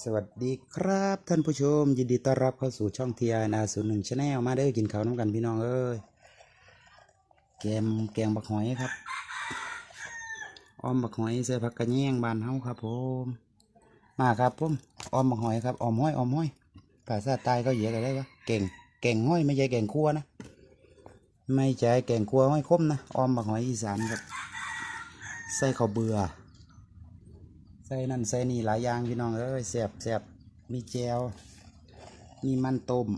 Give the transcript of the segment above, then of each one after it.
สวัสดีครับท่านผู้ชม ยินดีต้อนรับเข้าสู่ช่องเทีไอนาศูนย์หนึ่งชาแนลมาเด้อกินข้าวน้ำกันพี่น้องเอ้ยแกมแกงบักหอยครับอ้อมบักหอยใส่ผักกระเนียงบานเฮาครับผมมาครับผมอ้อมบักหอยครับอ้อมห้อยอ้อมห้อยภาษาใต้เขาเหยียกันได้ปะเก่งเก่งห้อยไม่ใช่เก่งคั่วนะไม่ใช่เก่งคั่วห้อยคมนะอ้อมบักหอยอีสานครับใส่ข้าวเบื่อ ส่นั่นใส่นี่หลายอย่างพี่น้องเอ้ยแซ่บแซบมีแจวมีมันต้ม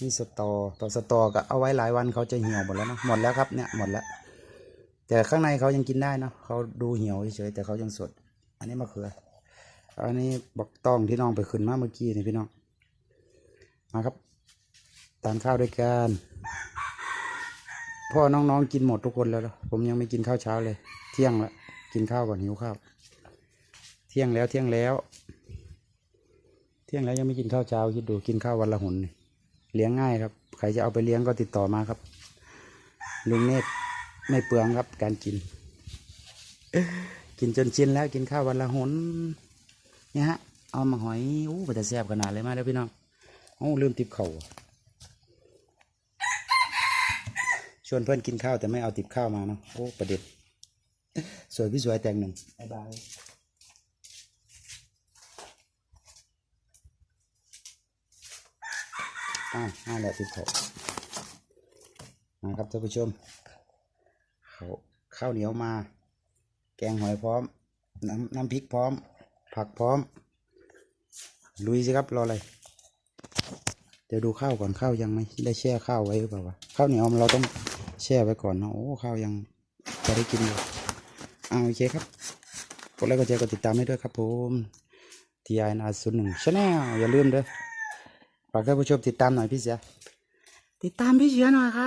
มีสตอตัวสตอก็เอาไว้หลายวันเขาจะเหี่ยวหมดแล้วเนอะหมดแล้วครับเนี่ยหมดแล้ว แต่ข้างในเขายังกินได้เนาะเขาดูเหี่ยวเฉยแต่เขายังสด อันนี้มะเขืออันนี้บักตองที่น้องไปขึ้นมาเมื่อกี้นี่พี่น้องมาครับทานข้าวด้วยกันพ่อน้องๆกินหมดทุกคนแล้ว ผมยังไม่กินข้าวเช้าเลย เที่ยงละกินข้าวก่อนหิวข้าว เที่ยงแล้วเที่ยงแล้ว เที่ยงแล้วยังไม่กินข้าวเช้าคิดดูกินข้าววันละหนนี่เลี้ยงง่ายครับ ใครจะเอาไปเลี้ยงก็ติดต่อมาครับ ลุงเนตรไม่เปลืองครับการกิน กินจนชินแล้วกินข้าววันละหนเนี่ยฮะ เอามาหอยอู้ไปแต่แซ่บขนาดเลยมาเด้อพี่น้องโอ้ลืมติบเข่าชวนเพื่อนกินข้าวแต่ไม่เอาติบข้าวมาเนาะโอ้ประเด็ดสวยพี่สวยแต่งหนึ่งบ๊ายบาย อ่าห้าแหละติดเขานะครับท่านผู้ชมเขาข้าวเหนียวมา แกงหอยพร้อม น้ำน้ำพริกพร้อม ผักพร้อม ลุยสิครับรออะไร เดี๋ยวดูข้าวก่อนข้าวยังไม่ได้แช่ข้าวไว้หรือเปล่าวะข้าวเหนียวเราต้องแช่ไว้ก่อนเนาะโอ้ข้าวยังจะได้กินอยู่อ่าโอเคครับกดไลค์กดแชร์กดติดตามให้ด้วยครับผมทีไอนาศูนย์หนึ่งชาแนลอย่าลืมเด้อ ฝากท่านผู้ชมติดตามหน่อยพี่เสีย ติดตามพี่เสียหน่อยครับ